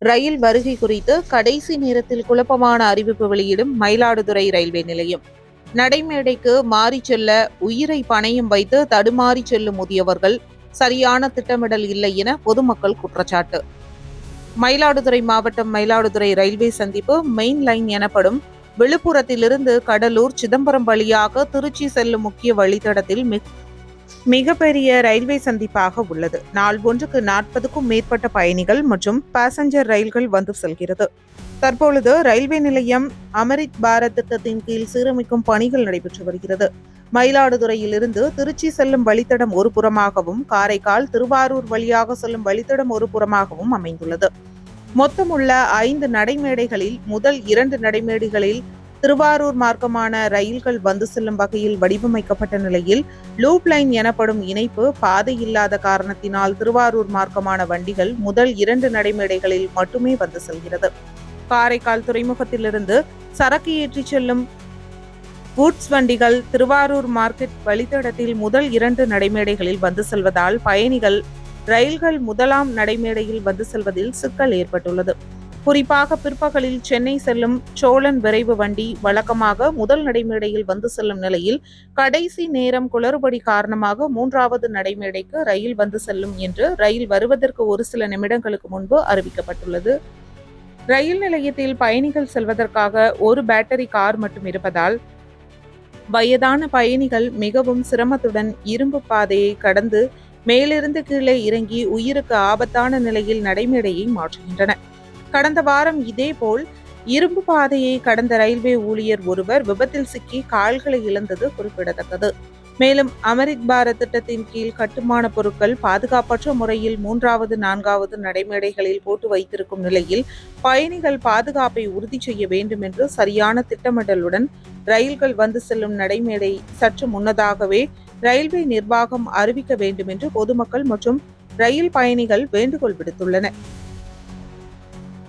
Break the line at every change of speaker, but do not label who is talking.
ரயில் வருகை குறித்து கடைசி நேரத்தில் குழப்பமான அறிவிப்பு வெளியிடும் மயிலாடுதுறை ரயில்வே நிலையம். நடைமேடைக்கு மாறி செல்ல உயிரை பணையும் வைத்து தடுமாறி செல்லும் முதியவர்கள் சரியான திட்டமிடல் இல்லை என பொதுமக்கள் குற்றச்சாட்டு. மயிலாடுதுறை மாவட்டம் மயிலாடுதுறை ரயில்வே சந்திப்பு மெயின் லைன் எனப்படும் விழுப்புரத்திலிருந்து கடலூர் சிதம்பரம் வழியாக திருச்சி செல்லும் முக்கிய வழித்தடத்தில் மிக- மிகப்பெரிய ரயில்வே சந்திப்பாக உள்ளது. நாள் ஒன்றுக்கு நாற்பதுக்கும் மேற்பட்ட பயணிகள் மற்றும் பாசஞ்சர் ரயில்கள் வந்து செல்கிறது. தற்பொழுது ரயில்வே நிலையம் அமரித் பாரத் திட்டத்தின் கீழ் சீரமைக்கும் பணிகள் நடைபெற்று வருகிறது. மயிலாடுதுறையிலிருந்து திருச்சி செல்லும் வழித்தடம் ஒரு புறமாகவும் காரைக்கால் திருவாரூர் வழியாக செல்லும் வழித்தடம் ஒரு புறமாகவும் அமைந்துள்ளது. மொத்தமுள்ள ஐந்து நடைமேடைகளில் முதல் இரண்டு நடைமேடைகளில் திருவாரூர் மார்க்கமான ரயில்கள் வந்து செல்லும் வகையில் வடிவமைக்கப்பட்ட நிலையில் லூப் லைன் எனப்படும் இணைப்பு பாதை இல்லாத காரணத்தினால் திருவாரூர் மார்க்கமான வண்டிகள் முதல் இரண்டு நடைமேடைகளில் மட்டுமே வந்து செல்கிறது. காரைக்கால் துறைமுகத்திலிருந்து சரக்கு ஏற்றிச் செல்லும் கூட்ஸ் வண்டிகள் திருவாரூர் மார்க்கெட் வழித்தடத்தில் முதல் இரண்டு நடைமேடைகளில் வந்து செல்வதால் பயணிகள் ரயில்கள் முதலாம் நடைமேடையில் வந்து செல்வதில் சிக்கல் ஏற்பட்டுள்ளது. குறிப்பாக பிற்பகலில் சென்னை செல்லும் சோழன் விரைவு வண்டி வழக்கமாக முதல் நடைமேடையில் வந்து செல்லும் நிலையில் கடைசி நேரம் குளறுபடி காரணமாக மூன்றாவது நடைமேடைக்கு ரயில் வந்து செல்லும் என்று ரயில் வருவதற்கு ஒரு சில நிமிடங்களுக்கு முன்பு அறிவிக்கப்பட்டுள்ளது. ரயில் நிலையத்தில் பயணிகள் செல்வதற்காக ஒரு பேட்டரி கார் மட்டும் இருப்பதால் வயதான பயணிகள் மிகவும் சிரமத்துடன் இரும்பு பாதையை கடந்து மேலிருந்து கீழே இறங்கி உயிருக்கு ஆபத்தான நிலையில் நடைமேடையை மாற்றுகின்றனர். கடந்த வாரம் இதேபோல் இரும்பு பாதையை கடந்த ரயில்வே ஊழியர் ஒருவர் விபத்தில் சிக்கி கால்களை இழந்தது குறிப்பிடத்தக்கது. மேலும் அமரித் பாரத் திட்டத்தின் கீழ் கட்டுமான பொருட்கள் பாதுகாப்பற்ற முறையில் மூன்றாவது நான்காவது நடைமேடைகளில் போட்டு வைத்திருக்கும் நிலையில் பயணிகள் பாதுகாப்பை உறுதி செய்ய வேண்டும் என்று சரியான திட்டமிடலுடன் ரயில்கள் வந்து செல்லும் நடைமேடை சற்று முன்னதாகவே ரயில்வே நிர்வாகம் அறிவிக்க வேண்டும் என்று பொதுமக்கள் மற்றும் ரயில் பயணிகள் வேண்டுகோள் விடுத்துள்ளனர்.